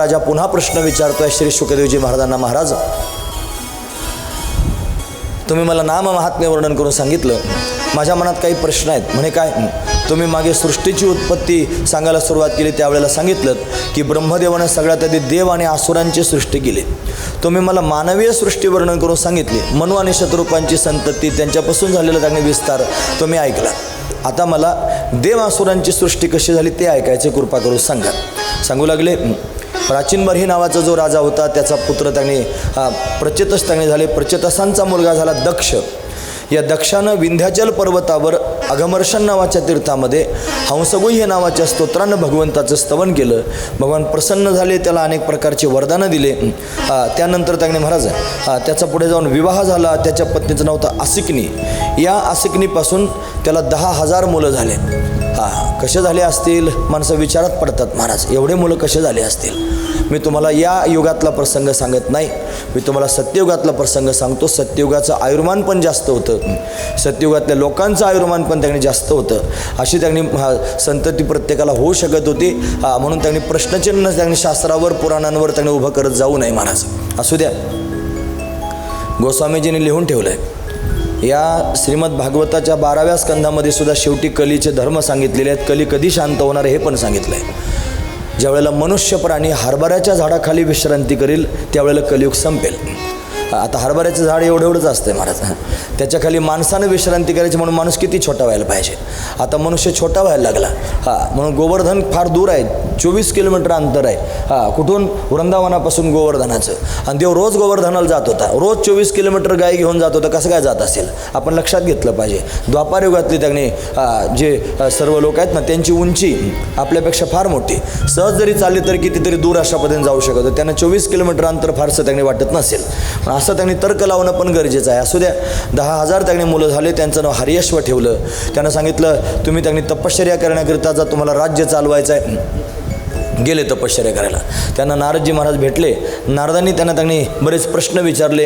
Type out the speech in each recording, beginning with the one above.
राजा पुन्हा प्रश्न विचारतोय श्री सुखदेवजी महाराजांना महाराज तुम्ही मला नाम महात्म्य वर्णन करून सांगितलं. माझ्या मनात काही प्रश्न आहेत. म्हणे काय? तुम्ही मागे सृष्टीची उत्पत्ती सांगायला सुरुवात केली त्यावेळेला सांगितलं की ब्रह्मदेवानं सगळ्यात आधी देव आणि आसुरांची सृष्टी केली. तुम्ही मला मानवीय सृष्टी वर्णन करून सांगितली. मनु आणि शत्रुपांची संतती त्यांच्यापासून झालेला त्याने विस्तार तुम्ही ऐकला. आता मला देव आसुरांची सृष्टी कशी झाली ते ऐकायचे कृपा करून सांगा. सांगू लागले? प्राचीन बर्ही नावाचा जो राजा होता त्याचा पुत्र त्याने हा, प्रचेतस त्याने झाले. प्रचेतसांचा मुलगा झाला दक्ष. या दक्षानं विंध्याचल पर्वतावर अघमर्षण नावाच्या तीर्थामध्ये हंसगुह्य नावाच्या स्तोत्रानं भगवंताचं स्तवन केलं. भगवान प्रसन्न झाले त्याला अनेक प्रकारचे वरदानं दिले. त्यानंतर त्याने महाराज त्याचा पुढे जाऊन विवाह झाला. त्याच्या पत्नीचं नाव होतं आसिकनी. या आसिकनीपासून त्याला दहा हजार मुलं झाले. हां कसे झाले असतील? माणसं विचारात पडतात महाराज. एवढे मुलं कसे झाले असतील? मी तुम्हाला या युगातला प्रसंग सांगत नाही. मी तुम्हाला सत्ययुगातला प्रसंग सांगतो. सत्ययुगाचं आयुर्मान पण जास्त होतं. सत्ययुगातल्या लोकांचं आयुर्मान पण त्यांनी जास्त होतं. अशी त्यांनी हा, संतती प्रत्येकाला होऊ शकत होती. हा, म्हणून त्यांनी प्रश्नचिन्ह त्यांनी शास्त्रावर पुराणांवर त्यांनी उभं करत जाऊ नये महाराज असू द्या. गोस्वामीजींनी लिहून ठेवलं आहे या श्रीमद भागवताच्या बाराव्या स्कंधामध्ये सुद्धा शेवटी कलीचे धर्म सांगितलेले आहेत. कली कधी शांत होणार हे पण सांगितलं आहे ज्यावेळेला मनुष्य प्राणी हरभऱ्याच्या झाडाखाली विश्रांती करील त्यावेळेला कलियुग संपेल. आता हरभऱ्याचं झाड एवढं एवढंच असतं महाराज. त्याच्याखाली माणसानं विश्रांती करायची म्हणून माणूस किती छोटा व्हायला पाहिजे. आता मनुष्य छोटा व्हायला लागला. हां म्हणून गोवर्धन फार दूर आहे. चोवीस किलोमीटर अंतर आहे. हां कुठून? वृंदावनापासून गोवर्धनाचं. आणि देव रोज गोवर्धनाला जात होता. रोज चोवीस किलोमीटर गाय घेऊन जात होता. कसं काय जात असेल? आपण लक्षात घेतलं पाहिजे. द्वापार युगातली त्यांनी जे सर्व लोक आहेत ना त्यांची उंची आपल्यापेक्षा फार मोठी. सहज जरी चालली तरी कितीतरी दूर अशा पद्धतीने जाऊ शकत त्यांना चोवीस किलोमीटर अंतर फारसं त्यांनी वाटत नसेल. पण असं त्यांनी तर्क लावणं पण गरजेचं आहे. असू द्या दहा हजार त्यांनी मुलं झाले त्यांचं नाव हरियश्व ठेवलं. त्यानं सांगितलं तुम्ही त्यांनी तपश्चर्या करण्याकरिता जर तुम्हाला राज्य चालवायचं आहे गेले तपश्चर्या करायला. त्यांना नारदजी महाराज भेटले. नारदांनी त्यांना त्यांनी बरेच प्रश्न विचारले.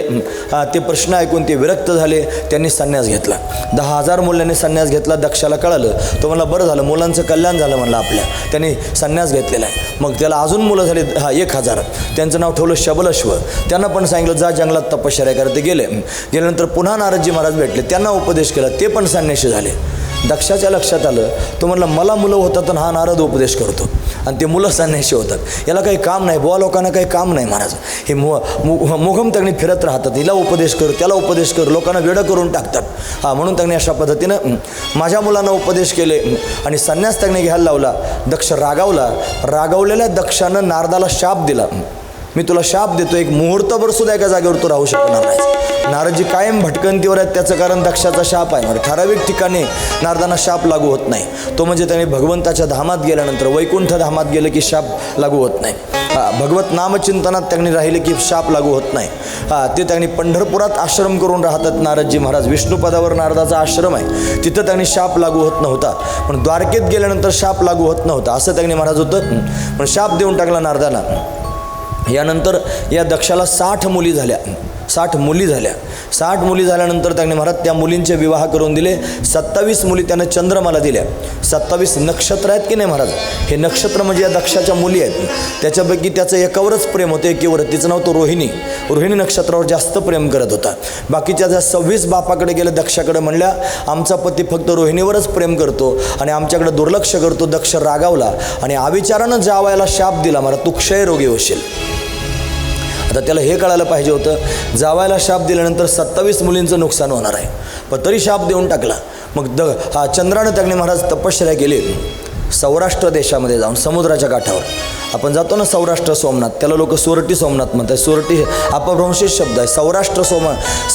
हा, ते प्रश्न ऐकून ते विरक्त झाले. त्यांनी संन्यास घेतला. दहा हजार मुलांनी संन्यास घेतला. दक्षाला कळालं. तो म्हणला बरं झालं. मुलांचं कल्याण झालं म्हणलं आपल्या. त्यांनी संन्यास घेतलेला आहे. मग त्याला अजून मुलं झाली. हा एक हजार. त्यांचं नाव ठेवलं शबलश्व. त्यांना पण सांगितलं जा जंगलात तपश्चर्या करते गेले. गेल्यानंतर पुन्हा नारदजी महाराज भेटले. त्यांना उपदेश केला. ते पण संन्याशी झाले. दक्षाच्या लक्षात आलं तो म्हणला मला मुलं होतात आणि हा नारद उपदेश करतो. आणि ते मुलं संन्याशी होतात. याला काही काम नाही बुवा लोकांना काही काम नाही महाराज हे मु मु- मुघम त्यांनी फिरत राहतात. हिला उपदेश कर त्याला उपदेश कर लोकांना वेडं करून टाकतात. हां म्हणून त्यांनी अशा पद्धतीनं माझ्या मुलांना उपदेश केले आणि संन्यास त्यांनी घ्यायला लावला दक्ष रागावला. रागावलेल्या दक्षानं नारदाला शाप दिला मी तुला शाप देतो एक मुहूर्तभर सुद्धा एका जागेवर तू राहू शकणार नाही नारदजी कायम भटकंतीवर आहेत त्याचं कारण दक्षाचा शाप आहे. म्हणजे ठराविक ठिकाणी नारदांना शाप लागू होत नाही. तो म्हणजे त्यांनी भगवंताच्या धामात गेल्यानंतर वैकुंठ धामात गेलं की शाप लागू होत नाही. भगवत नामचिंतनात त्यांनी राहिले की शाप लागू होत नाही. ते त्यांनी पंढरपुरात आश्रम करून राहतात. नारदजी महाराज विष्णुपदावर नारदाचा आश्रम आहे. तिथं त्यांनी शाप लागू होत नव्हता. पण द्वारकेत गेल्यानंतर शाप लागू होत नव्हता असं त्यांनी महाराज होतं. पण शाप देऊन टाकला नारदाला यानंतर या दक्षाला साठ मुली झाल्या. साठ मुली झाल्या. साठ मुली झाल्यानंतर त्याने महाराज त्या मुलींचे विवाह करून दिले. सत्तावीस मुली त्यानं चंद्रमाला दिल्या. सत्तावीस नक्षत्र आहेत की नाही महाराज? हे नक्षत्र म्हणजे या दक्षाच्या मुली आहेत. त्याच्यापैकी त्याचं एकावरच प्रेम होतं. एकीवर तिचं नाव तो रोहिणी. रोहिणी नक्षत्रावर जास्त प्रेम करत होता. बाकीच्या ज्या सव्वीस बापाकडे गेल्या दक्षाकडे म्हणल्या आमचा पती फक्त रोहिणीवरच प्रेम करतो आणि आमच्याकडे दुर्लक्ष करतो दक्ष रागावला आणि आविचारानं जावायला शाप दिला मला तू क्षयरोगी होशील. आता त्याला हे कळायला पाहिजे होतं जावायला शाप दिल्यानंतर सत्तावीस मुलींचं नुकसान होणार आहे. पण तरी शाप देऊन टाकला. मग द हा चंद्रानं त्याने महाराज तपश्चर्या केली. सौराष्ट्र देशामध्ये जाऊन समुद्राच्या काठावर. आपण जातो ना सौराष्ट्र सोमनाथ त्याला लोक सोरटी सोमनाथ म्हणतात. सोरटी हे अपभ्रंशित शब्द आहे. सौराष्ट्र सोम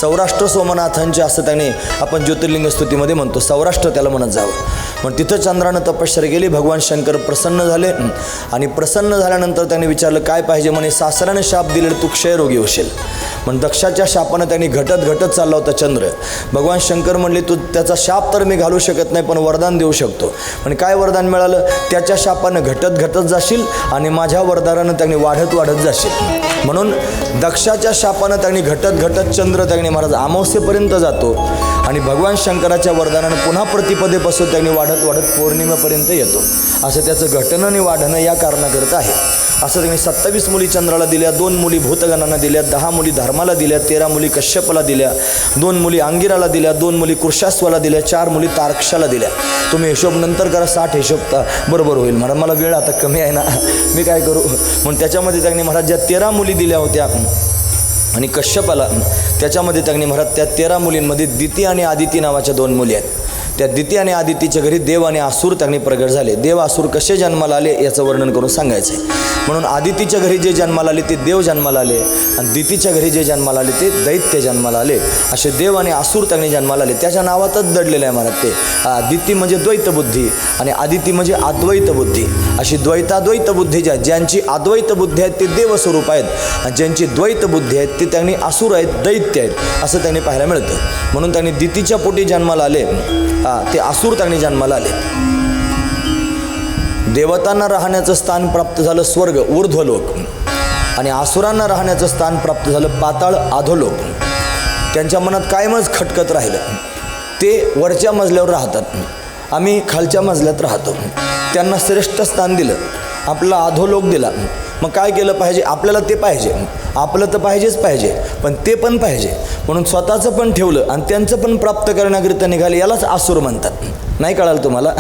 सौराष्ट्र सोमनाथांचे असं त्याने आपण ज्योतिर्लिंग स्तुतीमध्ये म्हणतो. सौराष्ट्र त्याला म्हणत जावं. मग तिथं चंद्रानं तपश्चर्या गेली भगवान शंकर प्रसन्न झाले. आणि प्रसन्न झाल्यानंतर त्याने विचारलं काय पाहिजे? म्हणे सासऱ्याने शाप दिलेलं तू क्षयरोगी होशील. पण दक्षाच्या शापानं त्यांनी घटत घटत चालला होता चंद्र. भगवान शंकर म्हणले तू त्याचा शाप तर मी घालू शकत नाही पण वरदान देऊ शकतो. पण काय वरदान मिळालं? त्याच्या शापानं घटत घटत जाशील आणि माझ्या वरदानानं त्यांनी वाढत वाढत जाशील. म्हणून दक्षाच्या शापानं त्यांनी घटत घटत चंद्र त्यांनी महाराज अमावस्येपर्यंत जातो आणि भगवान शंकराच्या वरदानानं पुन्हा प्रतिपदेपासून त्यांनी वाढत वाढत पौर्णिमेपर्यंत येतो. असं त्याचं घटनं आणि वाढणं या कारणाकरता आहे. असं त्यांनी सत्तावीस मुली चंद्राला दिल्या दोन मुली भूतगणांना दिल्या दहा मुली धर्माला दिल्या तेरा मुली कश्यपला दिल्या दोन मुली अंगिराला दिल्या दोन मुली कृषास्वाला दिल्या चार मुली तारक्षाला दिल्या. तुम्ही हिशोब नंतर करा साठ हिशोब बरोबर होईल. म्हणा मला वेळ आता कमी आहे ना. मी काय करू? म्हणून त्याच्यामध्ये त्यांनी महाराज ज्या तेरा मुली दिल्या होत्या आणि कश्यपाला त्याच्यामध्ये त्यांनी महाराज त्या तेरा मुलींमध्ये दिती आणि आदिती नावाच्या दोन मुली आहेत. त्या दिती आणि आदितीच्या घरी देव आणि आसूर त्यांनी प्रगट झाले. देव आसूर कसे जन्माला आले याचं वर्णन करून सांगायचं आहे. म्हणून आदितीच्या घरी जे जन्माला आले ते देव जन्माला आले. आणि दितीच्या घरी जे जन्माला आले ते दैत्य जन्माला आले. असे देव आणि आसूर त्यांनी जन्माला आले. त्याच्या नावातच दडलेलं आहे महाराज ते. दिती म्हणजे द्वैत बुद्धी आणि आदिती म्हणजे अद्वैत बुद्धी. अशी द्वैताद्वैत बुद्धी ज्या ज्यांची अद्वैत बुद्धी आहेत ते देवस्वरूप आहेत. आणि ज्यांची द्वैत बुद्धी आहेत ते त्यांनी असुर आहेत दैत्य आहेत असं त्यांनी पाहायला मिळतं. म्हणून त्यांनी दितीच्या पोटी जन्माला आले. हा ते आसूर त्यांनी जन्माला आले. देवतांना राहण्याचं स्थान प्राप्त झालं स्वर्ग ऊर्ध्वलोक आणि आसुरांना राहण्याचं स्थान प्राप्त झालं पाताळ अधोलोक त्यांच्या मनात कायमच खटकत राहिलं. ते वरच्या मजल्यावर राहतात. आम्ही खालच्या मजल्यात राहतो. त्यांना श्रेष्ठ स्थान दिलं. आपला अधोलोक दिला. मग काय केलं पाहिजे? आपल्याला ते पाहिजे. आपलं तर पाहिजेच पाहिजे. पण ते पण पाहिजे. म्हणून स्वतःचं पण ठेवलं आणि त्यांचं पण प्राप्त करण्याकरिता निघाले यालाच आसूर म्हणतात. नाही कळालं तुम्हाला?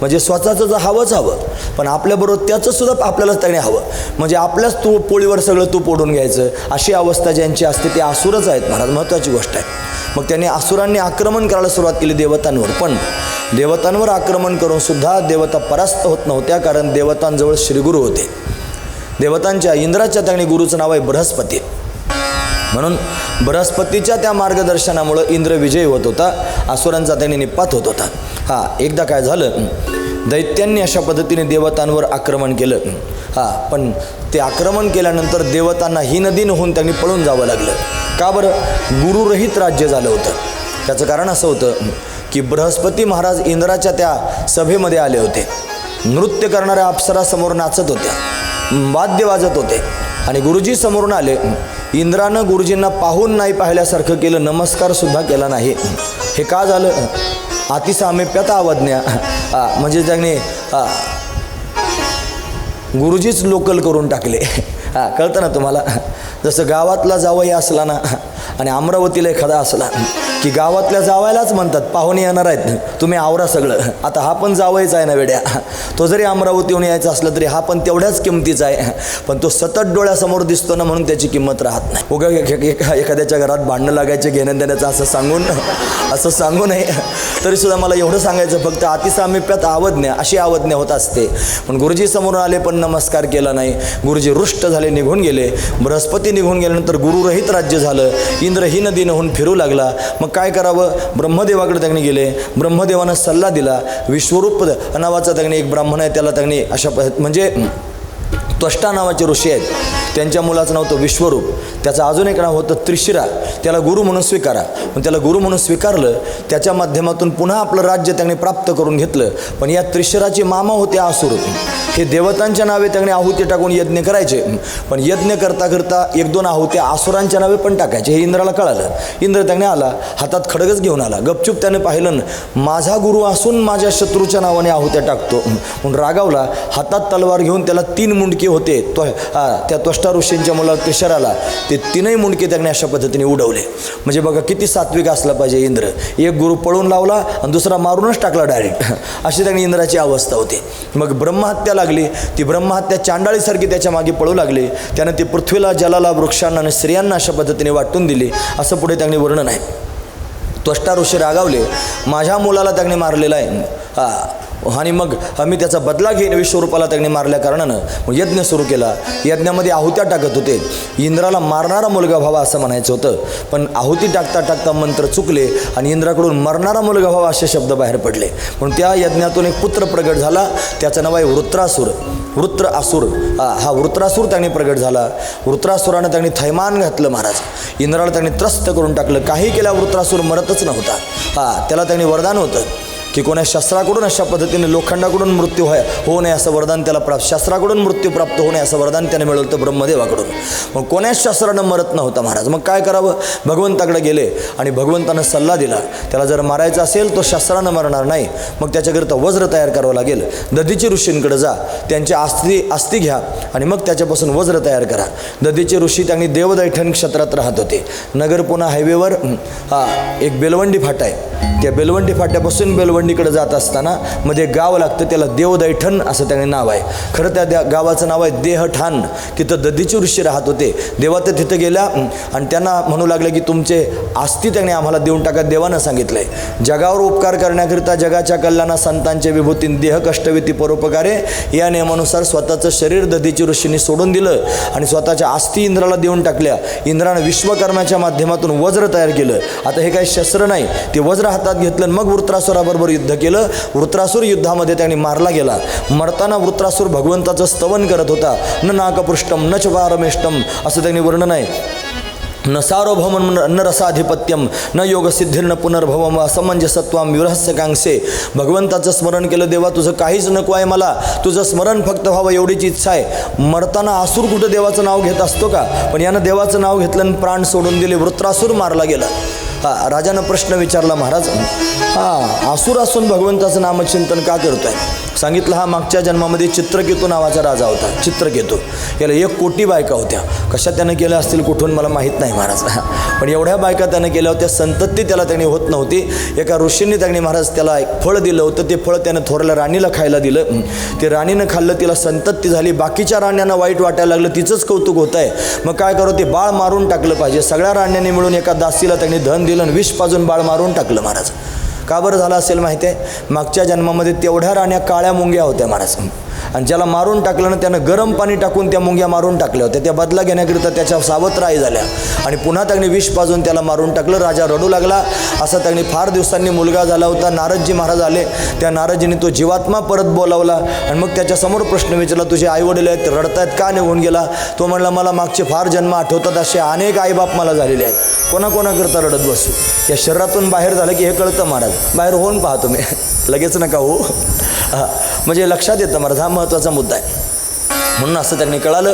म्हणजे स्वतःचं जर हवंच हवं पण आपल्याबरोबर त्याचं सुद्धा आपल्यालाच त्याने हवं. म्हणजे आपल्याच तू पोळीवर सगळं तू पोडून घ्यायचं अशी अवस्था ज्यांची असते ते आसुरच आहेत महाराज महत्त्वाची गोष्ट आहे. मग त्यांनी आसुरांनी आक्रमण करायला सुरुवात केली देवतांवर पण देवतांवर आक्रमण करून सुद्धा देवता परास्त होत नव्हत्या कारण देवतांजवळ श्रीगुरू होते. देवतांच्या इंद्राच्या त्याने गुरुचं नाव आहे बृहस्पती. म्हणून बृहस्पतीच्या त्या मार्गदर्शनामुळं इंद्र विजयी होत होता असुरांचा त्यांनी निपात होत होता. हा एकदा काय झालं? दैत्यांनी अशा पद्धतीने देवतांवर आक्रमण केलं. हा. पण ते आक्रमण केल्यानंतर देवतांना ही होऊन त्यांनी पळून जावं लागलं. का बरं? गुरुरहित राज्य झालं होतं. त्याचं कारण असं होतं की बृहस्पती महाराज इंद्राच्या त्या सभेमध्ये आले होते. नृत्य करणाऱ्या अप्सरासमोर नाचत होत्या. वाद्य वाजत होते. आणि गुरुजी समोरून आले इंद्रानं गुरुजींना पाहून नाही पाहिल्यासारखं केलं नमस्कार सुद्धा केला नाही. हे का झालं? अतिसामेप्यता आवज्ञा म्हणजे त्याने गुरुजीच लोकल करून टाकले. हां कळतं ना तुम्हाला? जसं गावातला जावई असला ना आणि अमरावतीला एखादा असला की गावातल्या जावायलाच म्हणतात पाहुणे येणार आहेत. तुम्ही आवरा सगळं. आता हा पण जावायचा आहे ना वेड्या. तो जरी अमरावतीहून यायचा असला तरी हा पण तेवढ्याच किमतीचा आहे. पण तो सतत डोळ्यासमोर दिसतो ना म्हणून त्याची किंमत राहत नाही. उगा एखाद्याच्या घरात भांडणं लागायचे घेण्या देण्याचं असं सांगून असं सांगू नये. तरी सुद्धा मला एवढं सांगायचं फक्त अतिसामिप्यात आवज्ञा अशी आवज्ञा होत असते. पण गुरुजी समोरून आले पण नमस्कार केला नाही. गुरुजी रुष्ट झाले निघून गेले. बृहस्पती निघून गेल्यानंतर गुरुरहित राज्य झालं. इंद्र ही फिरू लागला. मग काय करावं? ब्रह्मदेवाकडे त्यांनी गेले. ब्रह्मदेवानं सल्ला दिला. विश्वरूप नावाचा त्यांनी एक ब्राह्मण आहे त्याला त्यांनी अशा म्हणजे त्वष्टा नावाचे ऋषी आहेत. त्यांच्या मुलाचं नाव होतं विश्वरूप. त्याचं अजून एक नाव होतं त्रिशिरा. त्याला गुरु म्हणून स्वीकारा. पण त्याला गुरु म्हणून स्वीकारलं त्याच्या माध्यमातून पुन्हा आपलं राज्य त्यांनी प्राप्त करून घेतलं. पण या त्रिशिराचे मामा होते आसुर. हे देवतांच्या नावे त्यांनी आहुती टाकून यज्ञ करायचे. पण यज्ञ करता करता एक दोन आहुत्या आसुरांच्या नावे पण टाकायचे. हे इंद्राला कळालं. इंद्र त्याने आला हातात खडगच घेऊन आला. गपचूप त्याने पाहिलं माझा गुरु असून माझ्या शत्रूच्या नावाने आहुत्या टाकतो. म्हणून रागावला हातात तलवार घेऊन त्याला तीन मुंडके होते. तो हा, त्या त्वष्टा ऋषींच्या मुलाला त्रिशराला. ते तीनही मुंडके त्याने अशा पद्धतीने उडवले. म्हणजे बघा किती सात्विक असला पाहिजे इंद्र. एक गुरु पळून लावला आणि दुसरा मारूनच टाकला डायरेक्ट अशी त्यांनी इंद्राची अवस्था होती. मग ब्रह्महत्या लागली. ती ब्रह्महत्या चांडाळीसारखी त्याच्यामागे पळू लागली. त्यानं ती पृथ्वीला जलाला वृक्षांना आणि स्त्रियांना अशा पद्धतीने वाटून दिली. असं पुढे त्यांनी वर्णन आहे. त्वष्टा ऋषी रागावले. माझ्या मुलाला त्यांनी मारलेला आहे. हा. आणि मग आम्ही त्याचा बदला घेईन विश्वरूपाला त्यांनी मारल्या कारणानं मग यज्ञ सुरू केला. यज्ञामध्ये आहुत्या टाकत होते. इंद्राला मारणारा मुलगा व्हावा असं म्हणायचं होतं. पण आहुती टाकता टाकता मंत्र चुकले आणि इंद्राकडून मरणारा मुलगा व्हावा असे शब्द बाहेर पडले. म्हणून त्या यज्ञातून एक पुत्र प्रगट झाला. त्याचं नाव आहे वृत्रासूर. वृत्र असुर हा हा वृत्रासूर त्यांनी प्रगट झाला. वृत्रासुरानं त्यांनी थैमान घातलं महाराज. इंद्राला त्यांनी त्रस्त करून टाकलं. काही केला वृत्रासूर मरतच नव्हता. हा त्याला त्यांनी वरदान होतं. की कोणा शस्त्राकडून अशा पद्धतीने लोखंडाकडून मृत्यू व्हाय होऊ नये असं वरदान त्याला प्राप्त. शस्त्राकडून मृत्यू प्राप्त होऊ नये असं वरदान त्याने मिळवलं होतं ब्रह्मदेवाकडून. मग कोण्याच शस्त्रानं मरत नव्हता महाराज. मग काय करावं? भगवंताकडे गेले आणि भगवंतानं सल्ला दिला. त्याला जर मारायचा असेल तो शस्त्रानं मरणार नाही. मग त्याच्याकरिता वज्र तयार करावं लागेल. दधीची ऋषींकडे जा. त्यांची आस्ती आस्ती घ्या आणि मग त्याच्यापासून वज्र तयार करा. दधीचे ऋषी त्यांनी देवदैठण क्षेत्रात राहत होते. नगर पुणा हायवेवर हा एक बेलवंडी फाटा आहे. त्या बेलवंडी फाट्यापासून बेलवंडी बेलवंडीकडे जात असताना मध्ये गाव लागतं त्याला देवदैठण असं त्याने नाव आहे. खरं त्या गावाचं नाव आहे देहठाण. तिथं दधीची ऋषी राहत होते. देवा तर तिथं गेल्या आणि त्यांना म्हणू लागले की तुमचे आस्ती त्याने आम्हाला देऊन टाका देवानं सांगितलंय. जगावर उपकार करण्याकरिता जगाच्या कल्याणा संतांच्या विभूतीन देह कष्टविती परोपकारे. या नियमानुसार स्वतःचं शरीर दधीची ऋषींनी सोडून दिलं आणि स्वतःच्या आस्ती इंद्राला देऊन टाकल्या. इंद्रानं विश्वकर्माच्या माध्यमातून वज्र तयार केलं. आता हे काही शस्त्र नाही. ते वज्र हातात घेतलं मग वृत्रासुराबरोबर युद्ध केलं. वृत्रासूर युद्धामध्ये त्यांनी मारला गेला. मरताना वृत्रासूर भगवंताचं स्तवन करत होता. न नाकपृष्टम न च पारमेष्टम असं त्यांनी वर्णन आहे. न सार्वभौम न रसाधिपत्यम न योगसिद्धीर्न पुनर्भवम असमंजसत्वाम विरहस्य कांक्षे भगवंताचं स्मरण केलं देवा तुझं काहीच नको आहे मला. तुझं स्मरण फक्त व्हावं एवढीच इच्छा आहे. मरताना आसूर कुठं देवाचं नाव घेत असतो का? पण यानं देवाचं नाव घेतलं आणि प्राण सोडून दिले. वृत्रासूर मारला गेला. हा राजानं प्रश्न विचारला महाराज हा आसूर असून भगवंताचं नामचिंतन का करतोय? सांगितलं हा मागच्या जन्मामध्ये चित्रकेतू नावाचा राजा होता. चित्रकेतू. याला एक कोटी बायका होत्या. कशा त्यानं केल्या असतील कुठून मला माहीत नाही महाराज. पण एवढ्या बायका त्यानं केल्या होत्या संतती त्याला त्याने होत नव्हती. एका ऋषींनी त्याने महाराज त्याला एक फळ दिलं होतं. ते फळ त्यानं थोरल्या राणीला खायला दिलं. ते राणीनं खाल्लं तिला संतती झाली. बाकीच्या राण्यांना वाईट वाटायला लागलं. तिचंच कौतुक होत आहे मग काय करू ते बाळ मारून टाकलं पाहिजे. सगळ्या राण्यांनी मिळून एका दासीला त्यांनी धन दिलं आणि विष पाजून बाळ मारून टाकलं महाराज. का बरं झालं असेल माहिती आहे? मागच्या जन्मामध्ये तेवढ्या राण्या काळ्या मुंग्या होत्या महाराज. आणि ज्याला मारून टाकलं ना त्यानं गरम पाणी टाकून त्या मुंग्या मारून टाकल्या होत्या. त्या बदला घेण्याकरिता त्याच्या सावत्राई झाल्या. आणि पुन्हा त्यांनी विष पाजून त्याला मारून टाकलं. राजा रडू लागला. असा त्यांनी फार दिवसांनी मुलगा झाला होता. नारदजी महाराज आले. त्या नारदजीने तो जीवात्मा परत बोलावला. आणि मग त्याच्यासमोर प्रश्न विचारला तुझे आईवडील आहेत रडतायत का? निघून गेला. तो म्हणला मला मागचे फार जन्म आठवतात. असे अनेक आईबाप मला झालेले आहेत. कोणाकोणाकरता रडत बसू? या शरीरातून बाहेर झालं की हे कळतं महाराज. बाहेर होऊन पाहा तुम्ही. लगेच नका हो. म्हणजे लक्षात येतं महाराज. हा महत्त्वाचा मुद्दा आहे. म्हणून असं त्यांनी कळालं.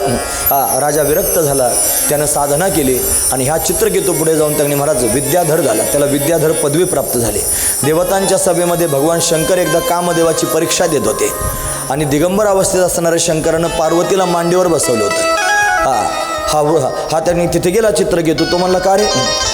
हा राजा विरक्त झाला त्यानं साधना केली आणि ह्या चित्रकेतू पुढे जाऊन त्यांनी महाराज विद्याधर झाला. त्याला विद्याधर पदवी प्राप्त झाली. देवतांच्या सभेमध्ये भगवान शंकर एकदा कामदेवाची परीक्षा देत होते. आणि दिगंबर अवस्थेत असणाऱ्या शंकरानं पार्वतीला मांडीवर बसवलं होतं. हा हा हा त्यांनी तिथे गेला चित्रकेतू. तो म्हणला का रे?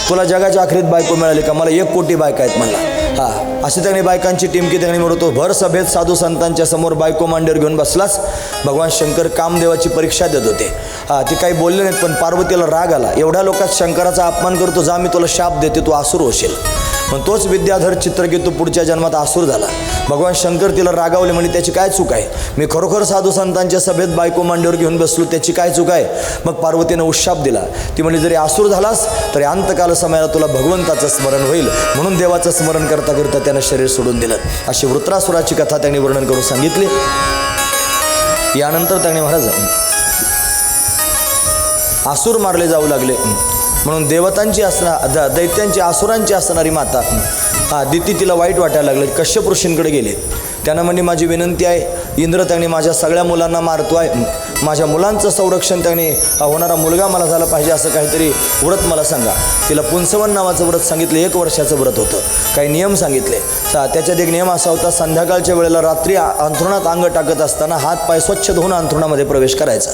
तुला जगाच्या आखरीत बायको मिळाली का? मला एक कोटी बायका आहेत म्हणला. अशी त्यांनी बायकांची टिमकी त्यांनी म्हणतो भर सभेत साधू संतांच्या समोर बायको मांडीवर घेऊन बसलाच भगवान शंकर कामदेवाची परीक्षा देत होते. हा ते काही बोलले नाहीत पण पार्वतीला राग आला. एवढ्या लोकात शंकराचा अपमान करतो जा मी तुला शाप देते तू आसूर होशील. पण तोच विद्याधर चित्रकेतू पुढच्या जन्मात आसूर झाला. भगवान शंकर तिला रागावले म्हणजे त्याची काय चूक आहे? मी खरोखर साधू संतांच्या सभेत बायको मांडीवर घेऊन बसलो त्याची काय चूक आहे? मग पार्वतीनं उशाप दिला. ती म्हणजे जरी आसूर झालास तरी अंतकाल समयाला तुला भगवंताचं स्मरण होईल. म्हणून देवाचं स्मरण करता करता त्यानं शरीर सोडून दिलं. अशी वृत्रासुराची कथा त्यांनी वर्णन करून सांगितली. यानंतर त्यांनी महाराज आसूर मारले जाऊ लागले. म्हणून देवतांची असणार द- दैत्यांची आसुरांची असणारी माता. हा दिती तिला वाईट वाटायला लागलं. कश्यप ऋषींकडे गेले. त्यांना म्हणजे माझी विनंती आहे इंद्र त्यांनी माझ्या सगळ्या मुलांना मारतो आहे माझ्या मुलांचं संरक्षण त्याने होणारा मुलगा मला झाला पाहिजे असं काहीतरी व्रत मला सांगा. तिला पुंसवन नावाचं व्रत सांगितलं एक वर्षाचं व्रत होतं. काही नियम सांगितले. सा त्याच्यात एक नियम असा होता संध्याकाळच्या वेळेला रात्री अंथरुणात अंग टाकत असताना हात पाय स्वच्छ धुवून अंथरुणामध्ये प्रवेश करायचा.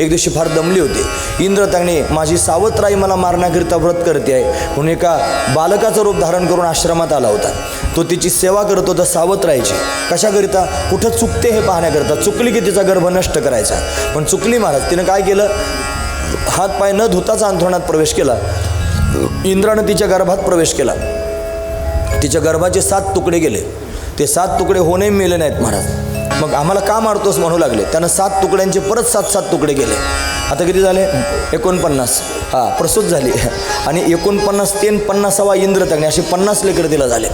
एक दिवशी फार दमली होती. इंद्र त्याने माझी सावत्राई मला मारण्याकरिता व्रत करते आहे. म्हणून एका बालकाचं रूप धारण करून आश्रमात आला होता. तो तिची सेवा करत होता सावत्राईची. कशाकरिता? कुठं चुकते हे पाहण्याकरिता. चुकली की तिचा गर्भ नष्ट करायचा. पण चुकली महाराज. तिनं काय केलं? हात पाय न धुताच अंथरुणात प्रवेश केला. इंद्रानं तिच्या गर्भात प्रवेश केला. तिच्या गर्भाचे सात तुकडे गेले. ते सात तुकडे होणे मेले नाहीत महाराज. मग आम्हाला का मारतोस म्हणू लागले? त्यानं सात तुकड्यांचे परत सात सात तुकडे गेले. आता किती झाले? एकोणपन्नास. हां प्रसूत झाली. आणि एकोणपन्नास तीन पन्नासावा इंद्र असे पन्नास लेकर तिला झाले.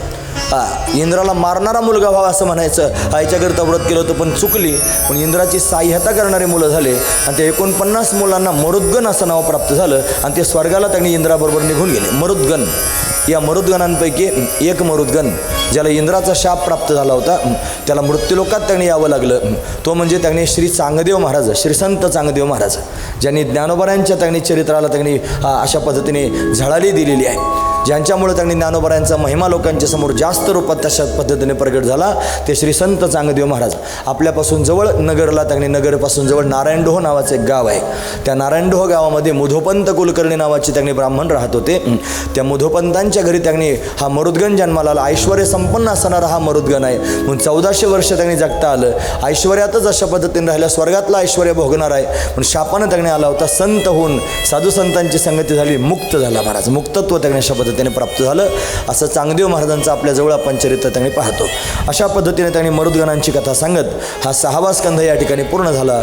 हा इंद्राला मारणारा मुलगा व्हावा असं म्हणायचं. आईच्याकरिता व्रत केलं होतं पण चुकली. पण इंद्राची सहाय्यता करणारे मुलं झाले. आणि त्या एकोणपन्नास मुलांना मरुद्गण असं नाव प्राप्त झालं आणि ते स्वर्गाला त्यांनी इंद्राबरोबर निघून गेले. मरुद्गण. या मरुद्गणांपैकी एक मरुद्गण ज्याला इंद्राचा शाप प्राप्त झाला होता त्याला मृत्यूलोकात त्यांनी यावं लागलं. तो म्हणजे त्यांनी श्री चांगदेव महाराज श्री संत चांगदेव महाराज ज्यांनी ज्ञानोबरांच्या त्यांनी चरित्राला त्यांनी अशा पद्धतीने झळाली दिलेली आहे. ज्यांच्यामुळे त्यांनी ज्ञानोबरायांचा महिमा लोकांच्या समोर जास्त रूपात तशा पद्धतीने प्रगट झाला ते श्री संत चांगदेव महाराज. आपल्यापासून जवळ नगरला त्यांनी नगरपासून जवळ नारायणडोह नावाचं एक गाव आहे. त्या नारायणडोह गावामध्ये मुधोपंत कुलकर्णी नावाचे त्यांनी ब्राह्मण राहत होते. त्या मुधोपंतांच्या घरी त्यांनी हा मरुद्गण जन्माला आला. ऐश्वर संपन्न असणारा हा मरुद्गण आहे. म्हणून चौदाशे वर्ष त्यांनी जगता आलं. ऐश्वर्यातच अशा पद्धतीने राहिल्या. स्वर्गातला ऐश्वर भोगणार आहे. पण शापानं त्यांनी आला होता. संत होऊन साधू संतांची संगती झाली मुक्त झाला महाराज. मुक्तत्व त्यांनी अशा पद्धतीने प्राप्त झालं. असं चांगदेव महाराजांचं आपल्याजवळ आपण चरित्र त्यांनी पाहतो. अशा पद्धतीने त्यांनी मरुदगणांची कथा सांगत हा सहावा स्कंध या ठिकाणी पूर्ण झाला.